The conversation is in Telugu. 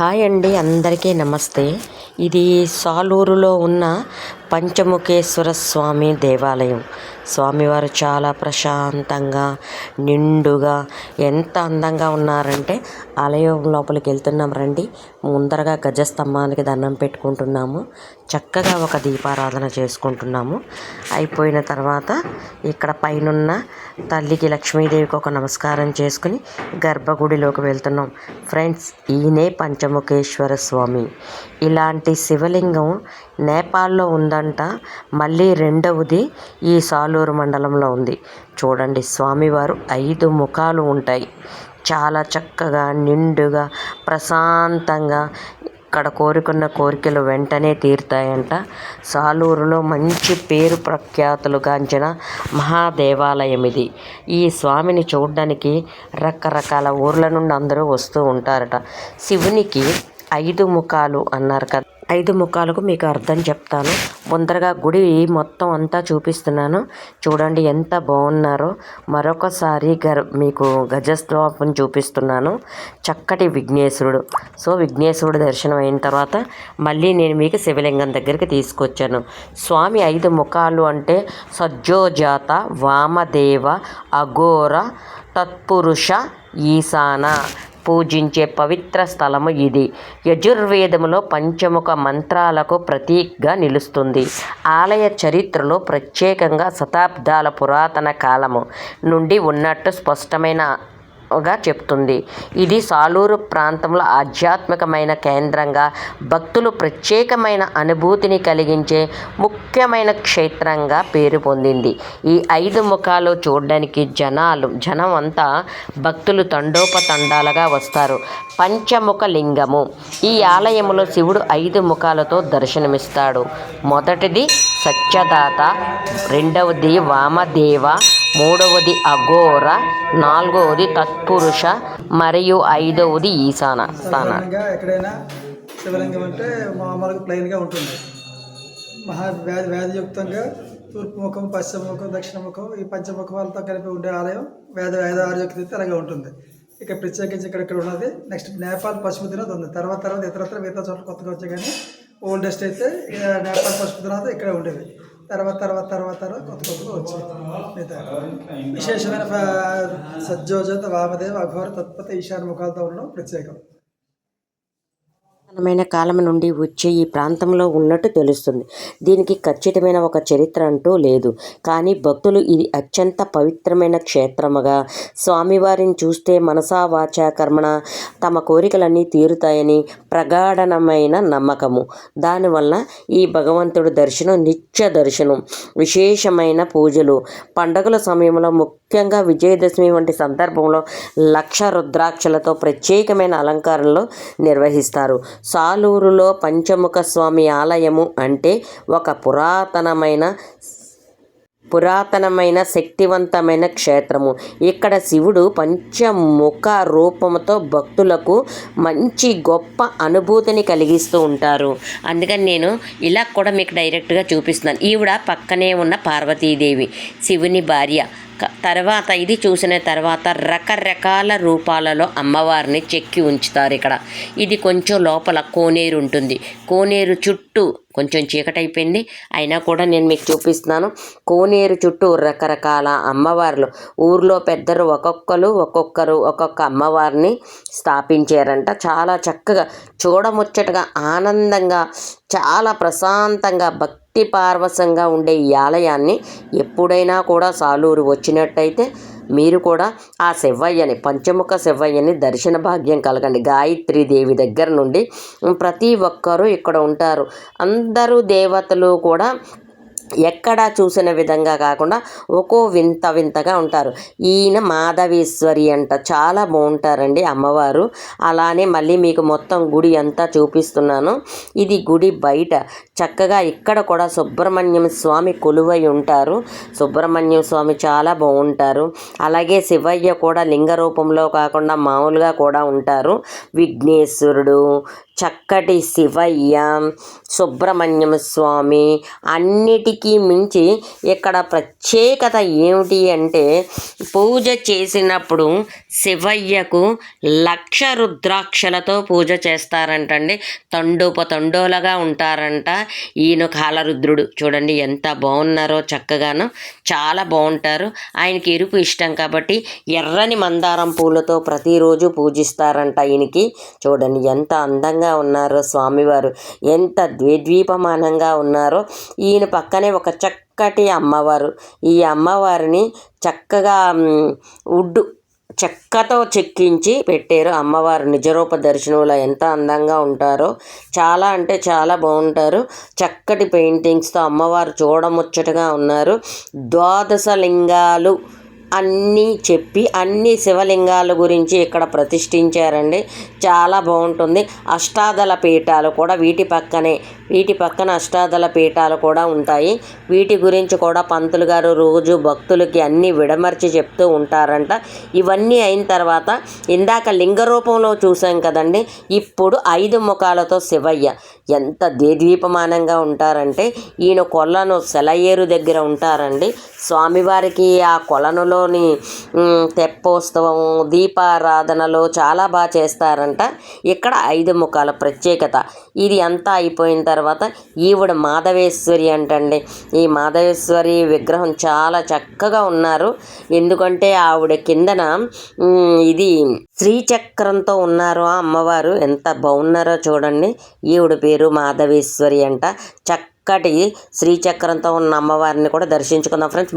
హాయ్ అండి అందరికీ నమస్తే. ఇది సాలూరులో ఉన్న పంచముఖేశ్వర స్వామి దేవాలయం. స్వామివారు చాలా ప్రశాంతంగా నిండుగా ఎంత అందంగా ఉన్నారంటే ఆలయం లోపలికి వెళ్తున్నాం రండి. ముందరగా గజస్తంభానికి దండం పెట్టుకుంటున్నాము. చక్కగా ఒక దీపారాధన చేసుకుంటున్నాము. అయిపోయిన తర్వాత ఇక్కడ పైనున్న తల్లికి లక్ష్మీదేవికి ఒక నమస్కారం చేసుకుని గర్భగుడిలోకి వెళ్తున్నాం. ఫ్రెండ్స్ ఈయనే పంచముఖేశ్వర స్వామి. ఇలాంటి శివలింగం నేపాల్లో ఉందంట. మళ్ళీ రెండవది ఈ సాలూరు మండలంలో ఉంది. చూడండి స్వామివారు ఐదు ముఖాలు ఉంటాయి. చాలా చక్కగా నిండుగా ప్రశాంతంగా ఇక్కడ కోరుకున్న కోరికలు వెంటనే తీరుతాయంట. సాలూరులో మంచి పేరు ప్రఖ్యాతులు గాంచిన మహాదేవాలయం ఇది. ఈ స్వామిని చూడడానికి రకరకాల ఊర్ల నుండి అందరూ వస్తూ ఉంటారట. శివునికి ఐదు ముఖాలు అన్నారు కదా. ఐదు ముఖాలకు మీకు అర్థం చెప్తాను. ముందరగా గుడి మొత్తం అంతా చూపిస్తున్నాను. చూడండి ఎంత బాగున్నారో. మరొకసారి గర్ మీకు గజస్వాపం చూపిస్తున్నాను. చక్కటి విఘ్నేశ్వరుడు. సో విఘ్నేశ్వరుడు దర్శనం అయిన తర్వాత మళ్ళీ నేను మీకు శివలింగం దగ్గరికి తీసుకొచ్చాను. స్వామి ఐదు ముఖాలు అంటే సజ్జోజాత వామదేవ అఘోర తత్పురుష ఈశాన. పూజించే పవిత్ర స్థలము ఇది. యజుర్వేదములో పంచముఖ మంత్రాలకు ప్రతీకగా నిలుస్తుంది. ఆలయ చరిత్రలో ప్రత్యేకంగా శతాబ్దాల పురాతన కాలము నుండి ఉన్నట్టు స్పష్టమైన గా చెప్తుంది. ఇది సాలూరు ప్రాంతంలో ఆధ్యాత్మికమైన కేంద్రంగా భక్తులు ప్రత్యేకమైన అనుభూతిని కలిగించే ముఖ్యమైన క్షేత్రంగా పేరు పొందింది. ఈ ఐదు ముఖాలు చూడడానికి జనాలు జనం అంతా భక్తులు తండోపతండాలుగా వస్తారు. పంచముఖ లింగము. ఈ ఆలయములో శివుడు ఐదు ముఖాలతో దర్శనమిస్తాడు. మొదటిది సత్యదాత రెండవది వామదేవ మూడవది అఘోర నాలుగవది తత్పురుష మరియు ఐదవది ఈశాన స్థాన. ఎక్కడైనా శివలింగం అంటే మామూలుగా ప్లెయిన్గా ఉంటుంది. మహా వ్యాధి వ్యాధియుక్తంగా తూర్పు ముఖం పశ్చిమ ముఖం దక్షిణ ముఖం ఈ పంచముఖాలతో కలిపి ఉండే ఆలయం వేద వేద ఆరోగ్యత అలాగే ఉంటుంది. ఇక ప్రత్యేకించి ఇక్కడ ఇక్కడ ఉన్నది. నెక్స్ట్ నేపాల్ పశుపతినాథ్ ఉంది. తర్వాత తర్వాత ఇతరత్ర మిగతా చోట్ల కొత్తగా వచ్చాయి కానీ ఓల్డెస్ట్ అయితే నేపాల్ నేపాల్ తర్వాత ఇక్కడే ఉండేది తర్వాత తర్వాత తర్వాత తర్వాత కొత్త కొత్తగా వచ్చింది మిగతా విశేషమైన సజ్జోజత వామదేవ అఘోర తత్పత ఈశాన్య ముఖాలతో ఉండడం ప్రత్యేకం. పురాతనమైన కాలం నుండి వచ్చే ఈ ప్రాంతంలో ఉన్నట్టు తెలుస్తుంది. దీనికి ఖచ్చితమైన ఒక చరిత్ర అంటూ లేదు. కానీ భక్తులు ఇది అత్యంత పవిత్రమైన క్షేత్రముగా స్వామివారిని చూస్తే మనసా వాచా కర్మణ తమ కోరికలన్నీ తీరుతాయని ప్రగాఢనమైన నమ్మకము. దానివల్ల ఈ భగవంతుడు దర్శనం నిత్య దర్శనం విశేషమైన పూజలు పండుగల సమయంలో ముఖ్యంగా విజయదశమి వంటి సందర్భంలో లక్ష రుద్రాక్షలతో ప్రత్యేకమైన అలంకారంలో నిర్వహిస్తారు. సాలూరులో పంచముఖ స్వామి ఆలయము అంటే ఒక పురాతనమైన పురాతనమైన శక్తివంతమైన క్షేత్రము. ఇక్కడ శివుడు పంచముఖ రూపముతో భక్తులకు మంచి గొప్ప అనుభూతిని కలిగిస్తూ ఉంటారు. అందుకని నేను ఇలా కూడా మీకు డైరెక్ట్గా చూపిస్తున్నాను. ఈవిడ పక్కనే ఉన్న పార్వతీదేవి శివుని భార్య. తర్వాత ఇది చూసిన తర్వాత రకరకాల రూపాలలో అమ్మవారిని చెక్కి ఉంచుతారు ఇక్కడ. ఇది కొంచెం లోపల కోనేరు ఉంటుంది. కోనేరు చుట్టూ కొంచెం చీకటైపోయింది. అయినా కూడా నేను మీకు చూపిస్తున్నాను. కోనేరు చుట్టూ రకరకాల అమ్మవార్లు. ఊర్లో పెద్దలు ఒక్కొక్కరు ఒక్కొక్కరు ఒక్కొక్క అమ్మవారిని స్థాపించారంట. చాలా చక్కగా చూడముచ్చటగా ఆనందంగా చాలా ప్రశాంతంగా భక్తి పార్వసంగా ఉండే ఈ ఆలయాన్ని ఎప్పుడైనా కూడా సాలూరు వచ్చినట్టయితే మీరు కూడా ఆ శివయ్యని పంచముఖ శివయ్యని దర్శన భాగ్యం కలగండి. గాయత్రి దేవి దగ్గర నుండి ప్రతి ఒక్కరూ ఇక్కడ ఉంటారు. అందరూ దేవతలు కూడా ఎక్కడా చూసిన విధంగా కాకుండా ఒక్కో వింత వింతగా ఉంటారు. ఈయన మాధవేశ్వరి అంట. చాలా బాగుంటారండి అమ్మవారు. అలానే మళ్ళీ మీకు మొత్తం గుడి అంతా చూపిస్తున్నాను. ఇది గుడి బయట. చక్కగా ఇక్కడ కూడా సుబ్రహ్మణ్యం స్వామి కొలువై ఉంటారు. సుబ్రహ్మణ్యం స్వామి చాలా బాగుంటారు. అలాగే శివయ్య కూడా లింగ రూపంలో కాకుండా మామూలుగా కూడా ఉంటారు. విఘ్నేశ్వరుడు చక్కటి శివయ్య సుబ్రహ్మణ్యం స్వామి అన్నిటికీ మించి ఇక్కడ ప్రత్యేకత ఏమిటి అంటే పూజ చేసినప్పుడు శివయ్యకు లక్ష రుద్రాక్షలతో పూజ చేస్తారంటండి. తండోపతండోలుగా ఉంటారంట. ఈయన కాలరుద్రుడు. చూడండి ఎంత బాగున్నారో చక్కగాను. చాలా బాగుంటారు. ఆయనకి ఎరుపు ఇష్టం కాబట్టి ఎర్రని మందారం పూలతో ప్రతిరోజు పూజిస్తారంట ఈయనకి. చూడండి ఎంత అందంగా ఉన్నారో స్వామివారు. ఎంత ద్విద్వీపమానంగా ఉన్నారో ఈయన పక్కనే ఒక చక్కటి అమ్మవారు. ఈ అమ్మవారిని చక్కగా ఉడ్డు చెక్కతో చెక్కించి పెట్టారు. అమ్మవారు నిజరూప దర్శనంలో ఎంత అందంగా ఉంటారో చాలా అంటే చాలా బాగుంటారు. చక్కటి పెయింటింగ్స్తో అమ్మవారు చూడముచ్చటగా ఉన్నారు. ద్వాదశ లింగాలు అన్నీ చెప్పి అన్ని శివలింగాల గురించి ఇక్కడ ప్రతిష్ఠించారండి. చాలా బాగుంటుంది. అష్టాదళ పీఠాలు కూడా వీటి పక్కనే వీటి పక్కన అష్టాదళ పీఠాలు కూడా ఉంటాయి. వీటి గురించి కూడా పంతులు గారు రోజు భక్తులకి అన్నీ విడమర్చి చెప్తూ ఉంటారంట. ఇవన్నీ అయిన తర్వాత ఇందాక లింగ రూపంలో చూసాం కదండి. ఇప్పుడు ఐదు ముఖాలతో శివయ్య. ఎంత దేదీపమానంగా ఉంటారంటే ఈయన కొలను సెలయేరు దగ్గర ఉంటారండి. స్వామివారికి ఆ కొలనులోని తెప్పోత్సవం దీపారాధనలు చాలా బాగా చేస్తారంట. ఇక్కడ ఐదు ముఖాల ప్రత్యేకత. ఇది అంతా అయిపోయిన తర్వాత ఈవిడ మాధవేశ్వరి అంటండి. ఈ మాధవేశ్వరి విగ్రహం చాలా చక్కగా ఉన్నారు. ఎందుకంటే ఆవిడ కిందన ఇది శ్రీచక్రంతో ఉన్నారు ఆ అమ్మవారు. ఎంత బాగున్నారో చూడండి. ఈవిడ పేరు మాధవేశ్వరి అంట. చక్కటి శ్రీచక్రంతో ఉన్న అమ్మవారిని కూడా దర్శించుకుందాం ఫ్రెండ్స్.